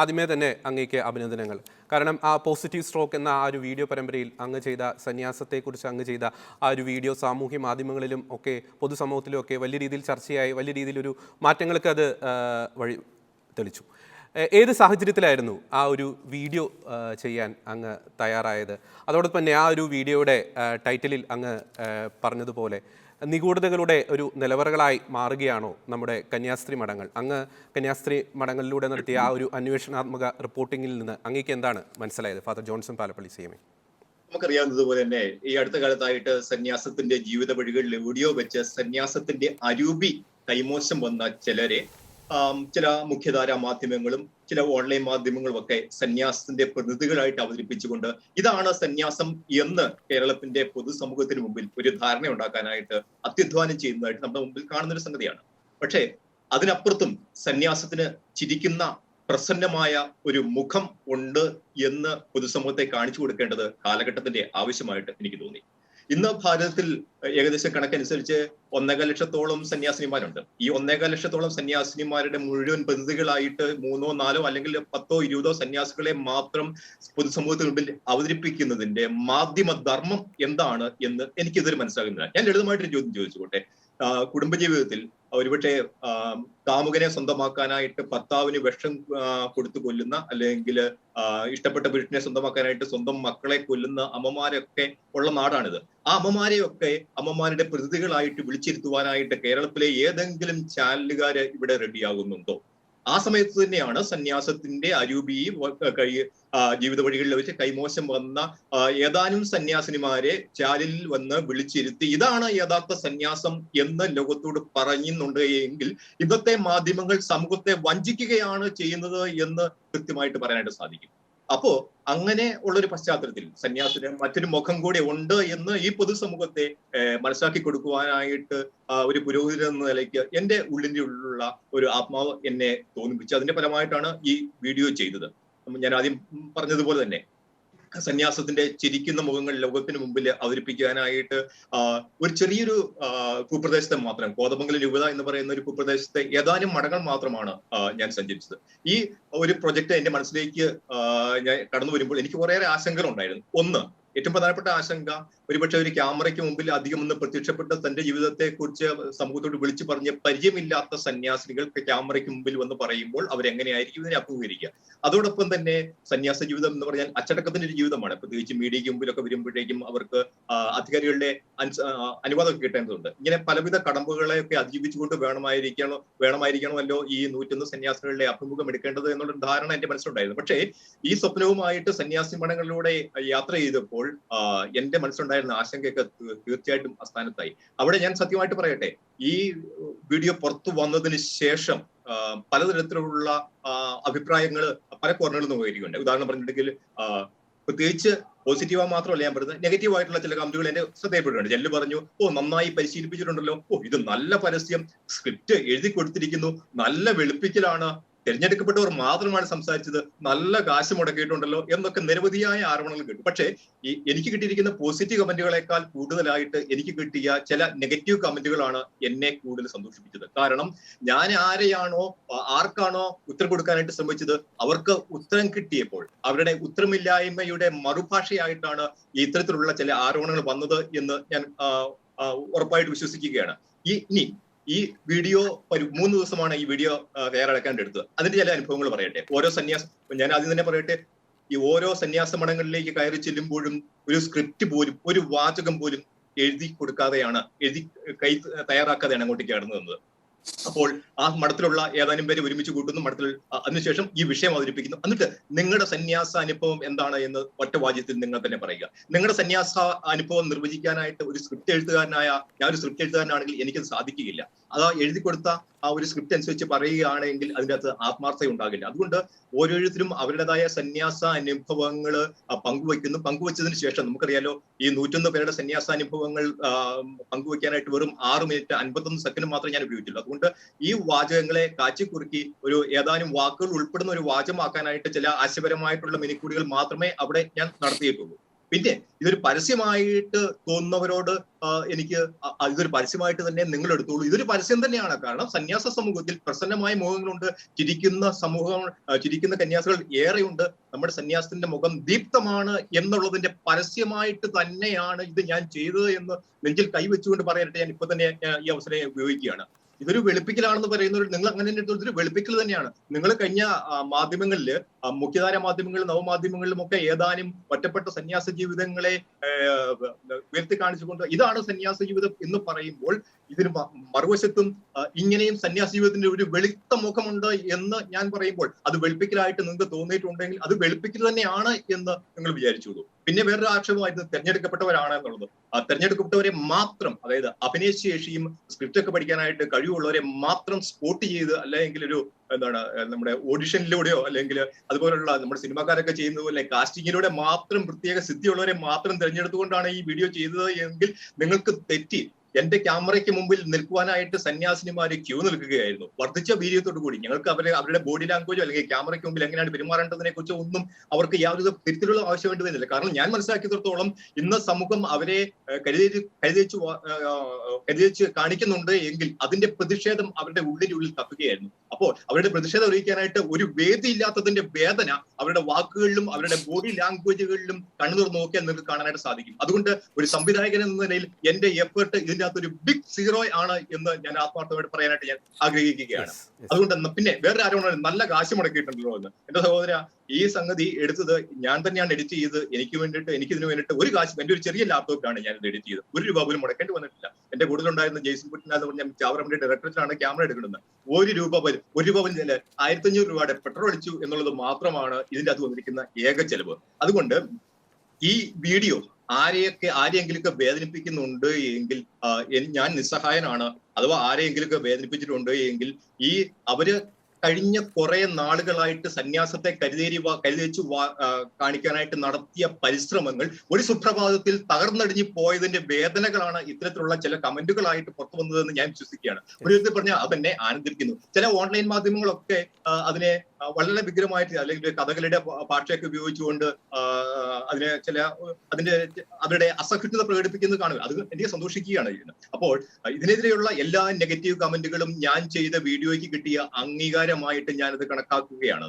ആദ്യമേ തന്നെ അങ്ങേക്ക് അഭിനന്ദനങ്ങൾ. കാരണം ആ പോസിറ്റീവ് സ്ട്രോക്ക് എന്ന ആ ഒരു വീഡിയോ പരമ്പരയിൽ അങ്ങ് ചെയ്ത സന്യാസത്തെക്കുറിച്ച് അങ്ങ് ചെയ്ത ആ ഒരു വീഡിയോ സാമൂഹ്യ മാധ്യമങ്ങളിലും ഒക്കെ പൊതുസമൂഹത്തിലും ഒക്കെ വലിയ രീതിയിൽ ചർച്ചയായി വലിയ രീതിയിലൊരു മാറ്റങ്ങൾക്ക് അത് വഴി തെളിച്ചു. ഏത് സാഹചര്യത്തിലായിരുന്നു ആ ഒരു വീഡിയോ ചെയ്യാൻ അങ്ങ് തയ്യാറായത്? അതോടൊപ്പം തന്നെ ആ ഒരു വീഡിയോയുടെ ടൈറ്റിലിൽ അങ്ങ് പറഞ്ഞതുപോലെ നിഗൂഢതകളുടെ ഒരു നിലവറകളായി മാറുകയാണോ നമ്മുടെ കന്യാസ്ത്രീ മഠങ്ങൾ? അങ്ങ് കന്യാസ്ത്രീ മഠങ്ങളിലൂടെ നടത്തിയ ആ ഒരു അന്വേഷണാത്മക റിപ്പോർട്ടിങ്ങിൽ നിന്ന് അങ്ങേക്ക് എന്താണ് മനസ്സിലായത്? ഫാദർ ജോൺസൺ പാലപ്പള്ളി സി നമുക്കറിയാവുന്നതുപോലെ തന്നെ ഈ അടുത്ത കാലത്തായിട്ട് സന്യാസത്തിന്റെ ജീവിത വഴികളിൽ എവിടെയോ വെച്ച് സന്യാസത്തിന്റെ അരൂപി കൈമോശം വന്ന ചിലരെ ചില മുഖ്യധാരാ മാധ്യമങ്ങളും ചില ഓൺലൈൻ മാധ്യമങ്ങളും ഒക്കെ സന്യാസത്തിന്റെ പ്രതിനിധികളായിട്ട് അവതരിപ്പിച്ചുകൊണ്ട് ഇതാണ് സന്യാസം എന്ന് കേരളത്തിന്റെ പൊതുസമൂഹത്തിന് മുമ്പിൽ ഒരു ധാരണ ഉണ്ടാക്കാനായിട്ട് അത്യധ്വാനം ചെയ്യുന്നതായിട്ട് നമ്മുടെ മുമ്പിൽ കാണുന്ന ഒരു സംഗതിയാണ്. പക്ഷേ അതിനപ്പുറത്തും സന്യാസത്തിന് ചിരിക്കുന്ന പ്രസന്നമായ ഒരു മുഖം ഉണ്ട് എന്ന് പൊതുസമൂഹത്തെ കാണിച്ചു കൊടുക്കേണ്ടത് കാലഘട്ടത്തിന്റെ ആവശ്യമായിട്ട് എനിക്ക് തോന്നി. ഇന്ന് ഭാരതത്തിൽ ഏകദേശം കണക്കനുസരിച്ച് ഒന്നേകാൽ ലക്ഷത്തോളം സന്യാസിനിമാരുണ്ട്. ഈ ഒന്നേകാൽ ലക്ഷത്തോളം സന്യാസിനിമാരുടെ മുഴുവൻ പ്രതിനിധികളായിട്ട് മൂന്നോ നാലോ അല്ലെങ്കിൽ പത്തോ ഇരുപതോ സന്യാസികളെ മാത്രം പൊതുസമൂഹത്തിന് മുമ്പിൽ അവതരിപ്പിക്കുന്നതിന്റെ മാധ്യമ ധർമ്മം എന്താണ് എന്ന് എനിക്കിതൊരു മനസ്സിലാകുന്നില്ല. ഞാൻ ലളിതമായിട്ടൊരു ചോദ്യം ചോദിച്ചുകൊട്ടെ. കുടുംബജീവിതത്തിൽ ഒരുപക്ഷെ കാമുകനെ സ്വന്തമാക്കാനായിട്ട് ഭർത്താവിന് വിഷം കൊടുത്തു കൊല്ലുന്ന അല്ലെങ്കിൽ ഇഷ്ടപ്പെട്ട പുരുഷനെ സ്വന്തമാക്കാനായിട്ട് സ്വന്തം മക്കളെ കൊല്ലുന്ന അമ്മമാരൊക്കെ ഉള്ള നാടാണിത്. ആ അമ്മമാരെയൊക്കെ അമ്മമാരുടെ പ്രതിനിധികളായിട്ട് വിളിച്ചിരുത്തുവാനായിട്ട് കേരളത്തിലെ ഏതെങ്കിലും ചാനലുകാര് ഇവിടെ റെഡിയാകുന്നുണ്ടോ ആ സമയത്ത് തന്നെയാണ് സന്യാസത്തിന്റെ അരൂപി കഴി ജീവിത വഴികളിൽ വെച്ച് കൈമോശം വന്ന ഏതാനും സന്യാസിനിമാരെ ചാലിൽ വന്ന് വിളിച്ചിരുത്തി. ഇതാണ് യഥാർത്ഥ സന്യാസം എന്ന് ലോകത്തോട് പറയുന്നുണ്ട് എങ്കിൽ ഇന്നത്തെ മാധ്യമങ്ങൾ സമൂഹത്തെ വഞ്ചിക്കുകയാണ് ചെയ്യുന്നത് എന്ന് കൃത്യമായിട്ട് പറയാനായിട്ട് സാധിക്കും. അപ്പോ അങ്ങനെ ഉള്ളൊരു പശ്ചാത്തലത്തിൽ സന്യാസിന് മറ്റൊരു മുഖം കൂടി ഉണ്ട് എന്ന് ഈ പൊതുസമൂഹത്തെ മനസ്സിലാക്കി കൊടുക്കുവാനായിട്ട് ഒരു പുരോഹിതൻ എന്ന നിലയ്ക്ക് എന്റെ ഉള്ളിന്റെ ഉള്ളിലുള്ള ഒരു ആത്മാവ് എന്നെ തോന്നിപ്പിച്ചു അതിന്റെ ഫലമായിട്ടാണ് ഈ വീഡിയോ ചെയ്തത്. ഞാൻ ആദ്യം പറഞ്ഞതുപോലെ തന്നെ സന്യാസത്തിന്റെ ചിരിക്കുന്ന മുഖങ്ങൾ ലോകത്തിന് മുമ്പിൽ അവതരിപ്പിക്കാനായിട്ട് ഒരു ചെറിയൊരു ഭൂപ്രദേശത്തെ മാത്രം കോതമംഗലം രൂപത എന്ന് പറയുന്ന ഒരു ഭൂപ്രദേശത്തെ ഏതാനും മടങ്ങൾ മാത്രമാണ് ഞാൻ സഞ്ചരിച്ചത്. ഈ ഒരു പ്രൊജക്ട് എന്റെ മനസ്സിലേക്ക് ഞാൻ കടന്നു വരുമ്പോൾ എനിക്ക് കുറേയേറെ ആശങ്കകൾ ഉണ്ടായിരുന്നു ഒന്ന് ഏറ്റവും പ്രധാനപ്പെട്ട ആശങ്ക ഒരുപക്ഷെ ഒരു ക്യാമറയ്ക്ക് മുമ്പിൽ അധികം ഒന്ന് പ്രത്യക്ഷപ്പെട്ട തന്റെ ജീവിതത്തെ കുറിച്ച് സമൂഹത്തോട് വിളിച്ചു പറഞ്ഞ പരിചയമില്ലാത്ത സന്യാസിനികൾക്ക് ക്യാമറയ്ക്ക് മുമ്പിൽ വന്ന് പറയുമ്പോൾ അവരെങ്ങനെയായിരിക്കും ഇതിനെ അഭിമുഖീകരിക്കുക? അതോടൊപ്പം തന്നെ സന്യാസ ജീവിതം എന്ന് പറഞ്ഞാൽ അച്ചടക്കത്തിന്റെ ഒരു ജീവിതമാണ്. പ്രത്യേകിച്ച് മീഡിയയ്ക്ക് മുമ്പിലൊക്കെ വരുമ്പോഴേക്കും അവർക്ക് അധികാരികളുടെ അനുവാദമൊക്കെ കിട്ടേണ്ടതുണ്ട്. ഇങ്ങനെ പലവിധ കടമ്പകളെയൊക്കെ അതിജീവിച്ചുകൊണ്ട് വേണമായിരിക്കണോ വേണമായിരിക്കണമല്ലോ ഈ നൂറ്റൊന്ന് സന്യാസികളുടെ അഭിമുഖം എടുക്കേണ്ടത് എന്നുള്ള ധാരണ എന്റെ മനസ്സിലുണ്ടായിരുന്നു. പക്ഷേ ഈ സ്വപ്നവുമായിട്ട് സന്യാസി മഠങ്ങളിലൂടെ യാത്ര ചെയ്തപ്പോൾ എന്റെ മനസ്സിലുണ്ടായിരുന്ന ആശങ്കയൊക്കെ തീർച്ചയായിട്ടും അസ്ഥാനത്തായി അവിടെ ഞാൻ സത്യമായിട്ട് പറയട്ടെ ഈ വീഡിയോ പുറത്തു വന്നതിന് ശേഷം പലതരത്തിലുള്ള അഭിപ്രായങ്ങൾ പല കോർണറിൽ നിന്ന് വരികയുണ്ട് ഉദാഹരണം പറഞ്ഞിട്ടുണ്ടെങ്കിൽ പ്രത്യേകിച്ച് പോസിറ്റീവാ മാത്രമല്ല ഞാൻ പറയുന്നത് നെഗറ്റീവ് ആയിട്ടുള്ള ചില കമന്റുകൾ എന്റെ ശ്രദ്ധയപ്പെട്ടിട്ടുണ്ട് ജെല്ല് പറഞ്ഞു ഓ നന്നായി പരിശീലിപ്പിച്ചിട്ടുണ്ടല്ലോ. ഓ ഇത് നല്ല പരസ്യം. സ്ക്രിപ്റ്റ് എഴുതി കൊടുത്തിരിക്കുന്നു. നല്ല വെളുപ്പിക്കലാണ് തിരഞ്ഞെടുക്കപ്പെട്ടവർ മാത്രമാണ് സംസാരിച്ചത് നല്ല കാശ് മുടക്കിയിട്ടുണ്ടല്ലോ എന്നൊക്കെ നിരവധിയായ ആരോപണങ്ങൾ കിട്ടും. പക്ഷേ ഈ എനിക്ക് കിട്ടിയിരിക്കുന്ന പോസിറ്റീവ് കമന്റുകളെക്കാൾ കൂടുതലായിട്ട് എനിക്ക് കിട്ടിയ ചില നെഗറ്റീവ് കമന്റുകളാണ് എന്നെ കൂടുതൽ സന്തോഷിപ്പിച്ചത്. കാരണം ഞാൻ ആരെയാണോ ആർക്കാണോ ഉത്തരം കൊടുക്കാനായിട്ട് ശ്രമിച്ചത് അവർക്ക് ഉത്തരം കിട്ടിയപ്പോൾ അവരുടെ ഉത്തരമില്ലായ്മയുടെ മറുഭാഷയായിട്ടാണ് ഇത്തരത്തിലുള്ള ചില ആരോപണങ്ങൾ വന്നത് എന്ന് ഞാൻ ഉറപ്പായിട്ട് വിശ്വസിക്കുകയാണ്. ഈ ഇനി ഈ വീഡിയോ മൂന്ന് ദിവസമാണ് ഈ വീഡിയോ ആ, എടുത്തത് അതിന്റെ ചില അനുഭവങ്ങൾ പറയട്ടെ. ഓരോ സന്യാസം ഞാൻ ആദ്യം തന്നെ പറയട്ടെ ഈ ഓരോ സന്യാസ മഠങ്ങളിലേക്ക് കയറി ചെല്ലുമ്പോഴും ഒരു സ്ക്രിപ്റ്റ് പോലും ഒരു വാചകം പോലും എഴുതി കൊടുക്കാതെയാണ് എഴുതി കൈ തയ്യാറാക്കാതെയാണ് അങ്ങോട്ടേക്ക് കടന്നു വന്നത് അപ്പോൾ ആ മഠത്തിലുള്ള ഏതാനും പേര് ഒരുമിച്ച് കൂട്ടുന്നു. മഠത്തിൽ അതിനുശേഷം ഈ വിഷയം അവതരിപ്പിക്കുന്നു. എന്നിട്ട് നിങ്ങളുടെ സന്യാസ അനുഭവം എന്താണ് എന്ന് ഒറ്റ വാചകത്തിൽ നിങ്ങൾ തന്നെ പറയുക. നിങ്ങളുടെ സന്യാസ അനുഭവം നിർവചിക്കാനായിട്ട് ഒരു സ്ക്രിപ്റ്റ് എഴുത്തുകാരനായ ഞാൻ ഒരു സ്ക്രിപ്റ്റ് എഴുത്തുകാരനാണെങ്കിൽ എനിക്കത് സാധിക്കുകയില്ല. അത് എഴുതി കൊടുത്ത ആ ഒരു സ്ക്രിപ്റ്റ് അനുസരിച്ച് പറയുകയാണെങ്കിൽ അതിനകത്ത് അകത്ത് ആത്മാർത്ഥത ഉണ്ടാകില്ല. അതുകൊണ്ട് ഓരോരുത്തരും അവരുടേതായ സന്യാസ അനുഭവങ്ങൾ പങ്കുവയ്ക്കുന്നു. പങ്കുവച്ചതിന് ശേഷം നമുക്കറിയാലോ ഈ നൂറ്റൊന്ന് പേരുടെ സന്യാസ അനുഭവങ്ങൾ പങ്കുവയ്ക്കാനായിട്ട് വെറും ആറ് മിനിറ്റ് അൻപത്തൊന്ന് സെക്കൻഡ് മാത്രമേ ഞാൻ ഉപയോഗിച്ചുള്ളൂ അതുകൊണ്ട് ഈ വാചകങ്ങളെ കാച്ചിക്കുറുക്കി ഒരു ഏതാനും വാക്കുകൾ ഉൾപ്പെടുന്ന ഒരു വാചമാക്കാനായിട്ട് ചില ആശയപരമായിട്ടുള്ള മിനിക്കൂടികൾ മാത്രമേ അവിടെ ഞാൻ നടത്തിയിട്ടുള്ളൂ. പിന്നെ ഇതൊരു പരസ്യമായിട്ട് തോന്നുന്നവരോട് എനിക്ക് ഇതൊരു പരസ്യമായിട്ട് തന്നെ നിങ്ങൾ എടുത്തോളൂ. ഇതൊരു പരസ്യം തന്നെയാണ്. കാരണം സന്യാസ സമൂഹത്തിൽ പ്രസന്നമായ മുഖങ്ങളുണ്ട് ചിരിക്കുന്ന സമൂഹം ചിരിക്കുന്ന കന്യാസികൾ ഏറെയുണ്ട്. നമ്മുടെ സന്യാസത്തിന്റെ മുഖം ദീപ്തമാണ് എന്നുള്ളതിന്റെ പരസ്യമായിട്ട് തന്നെയാണ് ഇത് ഞാൻ ചെയ്തത് എന്ന് നെഞ്ചിൽ കൈവച്ചുകൊണ്ട് പറയാനായിട്ട് ഞാൻ ഇപ്പൊ തന്നെ ഈ അവസരം ഉപയോഗിക്കുകയാണ്. ഇതൊരു വെളുപ്പിക്കലാണെന്ന് പറയുന്ന നിങ്ങൾ അങ്ങനെ തന്നെ എടുത്തോളൂ. ഇതൊരു വെളുപ്പിക്കൽ തന്നെയാണ് നിങ്ങൾ കഴിഞ്ഞ മാധ്യമങ്ങളിൽ മുഖ്യധാര മാധ്യമങ്ങളിലും നവമാധ്യമങ്ങളിലും ഒക്കെ ഏതാനും ഒറ്റപ്പെട്ട സന്യാസ ജീവിതങ്ങളെ ഉയർത്തി കാണിച്ചുകൊണ്ട് ഇതാണ് സന്യാസ ജീവിതം എന്ന് പറയുമ്പോൾ ഇതിന് മറുവശത്തും ഇങ്ങനെയും സന്യാസ ജീവിതത്തിന്റെ ഒരു വെളുത്ത മുഖമുണ്ട് എന്ന് ഞാൻ പറയുമ്പോൾ അത് വെളുപ്പിക്കലായിട്ട് നിങ്ങൾക്ക് തോന്നിയിട്ടുണ്ടെങ്കിൽ അത് വെളുപ്പിക്കൽ തന്നെയാണ് എന്ന് നിങ്ങൾ വിചാരിച്ചോളൂ പിന്നെ വേറൊരു ആക്ഷേപമായിരുന്നു തെരഞ്ഞെടുക്കപ്പെട്ടവരാണ് എന്നുള്ളത് ആ തെരഞ്ഞെടുക്കപ്പെട്ടവരെ മാത്രം അതായത് അഭിനയശേഷിയും സ്ക്രിപ്റ്റ് ഒക്കെ പഠിക്കാനായിട്ട് കഴിവുള്ളവരെ മാത്രം സ്പോട്ട് ചെയ്ത് അല്ലെങ്കിൽ ഒരു എന്താണ് നമ്മുടെ ഓഡിഷനിലൂടെയോ അല്ലെങ്കിൽ അതുപോലുള്ള നമ്മുടെ സിനിമാക്കാരൊക്കെ ചെയ്യുന്നത് പോലെ കാസ്റ്റിങ്ങിലൂടെ മാത്രം പ്രത്യേക സിദ്ധിയുള്ളവരെ മാത്രം തിരഞ്ഞെടുത്തുകൊണ്ടാണ് ഈ വീഡിയോ ചെയ്തത് എങ്കിൽ നിങ്ങൾക്ക് തെറ്റി. എന്റെ ക്യാമറയ്ക്ക് മുമ്പിൽ നിൽക്കുവാനായിട്ട് സന്യാസിനിമാര് ക്യൂ നിൽക്കുകയായിരുന്നു. വർദ്ധിച്ച വീര്യത്തോടു കൂടി ഞങ്ങൾക്ക് അവരെ അവരുടെ ബോഡി ലാംഗ്വേജോ അല്ലെങ്കിൽ ക്യാമറയ്ക്ക് മുമ്പിൽ എങ്ങനെയാണ് പെരുമാറേണ്ടതിനെ കുറിച്ചോ ഒന്നും അവർക്ക് യാതൊരു തിരുത്തിലുള്ള ആവശ്യം വേണ്ടി വരുന്നില്ല കാരണം ഞാൻ മനസ്സിലാക്കിയത്രത്തോളം ഇന്ന് സമൂഹം അവരെ കരുതി കരുതിച്ച് കരുതിച്ച് കാണിക്കുന്നുണ്ട് എങ്കിൽ അതിന്റെ പ്രതിഷേധം അവരുടെ ഉള്ളിനുള്ളിൽ തപ്പുകയായിരുന്നു. അപ്പോൾ അവരുടെ പ്രതിഷേധം അറിയിക്കാനായിട്ട് ഒരു വേദി ഇല്ലാത്തതിന്റെ വേദന അവരുടെ വാക്കുകളിലും അവരുടെ ബോഡി ലാംഗ്വേജുകളിലും കണ്ണു നോക്കിയാൽ നിങ്ങൾക്ക് കാണാനായിട്ട് സാധിക്കും. അതുകൊണ്ട് ഒരു സംവിധായകൻ എന്ന നിലയിൽ എന്റെ എഫേർട്ട് ഇതിന്റെ അകത്ത് ഒരു ബിഗ് സീറോ ആണ് എന്ന് ഞാൻ ആത്മാർത്ഥമായിട്ട് പറയാനായിട്ട് ഞാൻ ആഗ്രഹിക്കുകയാണ്. അതുകൊണ്ട് പിന്നെ വേറെ ആരോടും നല്ല കാശ് മുടക്കിയിട്ടുണ്ടല്ലോ എന്ന്. എന്റെ സഹോദര ഈ സംഗതി എടുത്തത് ഞാൻ തന്നെയാണ് എഡിറ്റ് ചെയ്ത്. എനിക്ക് വേണ്ടിയിട്ട് എനിക്ക് ഇതിന് വേണ്ടിയിട്ട് ഒരു കാശ് എന്റെ ഒരു ചെറിയ ലാപ്ടോപ്പിലാണ് ഞാൻ ഇത് എഡിറ്റ് ചെയ്തത്. ഒരു രൂപ പോലും മുടക്കേണ്ടി വന്നിട്ടില്ല. എന്റെ കൂടുതലുണ്ടായിരുന്ന ജെയ്സൺ കുട്ടിനാഥ് പറഞ്ഞ ചാവറമ്മിന്റെ ഡയറക്ടറിലാണ് ക്യാമറ എടുക്കുന്നത്. ഒരു രൂപ പോലും ഒരു രൂപ പോലും ആയിരത്തി അഞ്ഞൂറ് രൂപയുടെ പെട്രോൾ അടിച്ചു എന്നുള്ളത് മാത്രമാണ് ഇതിന്റെ അത് വന്നിരിക്കുന്ന ഏക ചെലവ്. അതുകൊണ്ട് ഈ വീഡിയോ ആരെയൊക്കെ ആരെയെങ്കിലൊക്കെ വേദനിപ്പിക്കുന്നുണ്ട് എങ്കിൽ ഞാൻ നിസ്സഹായനാണ്. അഥവാ ആരെയെങ്കിലൊക്കെ വേദനിപ്പിച്ചിട്ടുണ്ട് എങ്കിൽ ഈ അവർ കഴിഞ്ഞ കുറെ നാളുകളായിട്ട് സന്യാസത്തെ കരുതേരി കരുതേച്ചു കാണിക്കാനായിട്ട് നടത്തിയ പരിശ്രമങ്ങൾ ഒരു സുപ്രഭാതത്തിൽ തകർന്നടിഞ്ഞു പോയതിന്റെ വേദനകളാണ് ഇത്തരത്തിലുള്ള ചില കമന്റുകളായിട്ട് പുറത്തു വന്നതെന്ന് ഞാൻ വിശ്വസിക്കുകയാണ്. ഒരു വിധത്തിൽ പറഞ്ഞാൽ അതെന്നെ ആനന്ദിപ്പിക്കുന്നു. ചില ഓൺലൈൻ മാധ്യമങ്ങളൊക്കെ അതിനെ വളരെ വിഗ്രഹമായിട്ട് അല്ലെങ്കിൽ കഥകളുടെ ഭാഷയൊക്കെ ഉപയോഗിച്ചുകൊണ്ട് അതിനെ ചില അതിന്റെ അവരുടെ അസഹിഷ്ണുത പ്രകടിപ്പിക്കുന്നത് കാണുക. അത് എനിക്ക് സന്തോഷിക്കുകയാണ് ചെയ്യുന്നത്. അപ്പോൾ ഇതിനെതിരെയുള്ള എല്ലാ നെഗറ്റീവ് കമന്റുകളും ഞാൻ ചെയ്ത വീഡിയോയ്ക്ക് കിട്ടിയ അംഗീകാരമായിട്ട് ഞാനത് കണക്കാക്കുകയാണ്.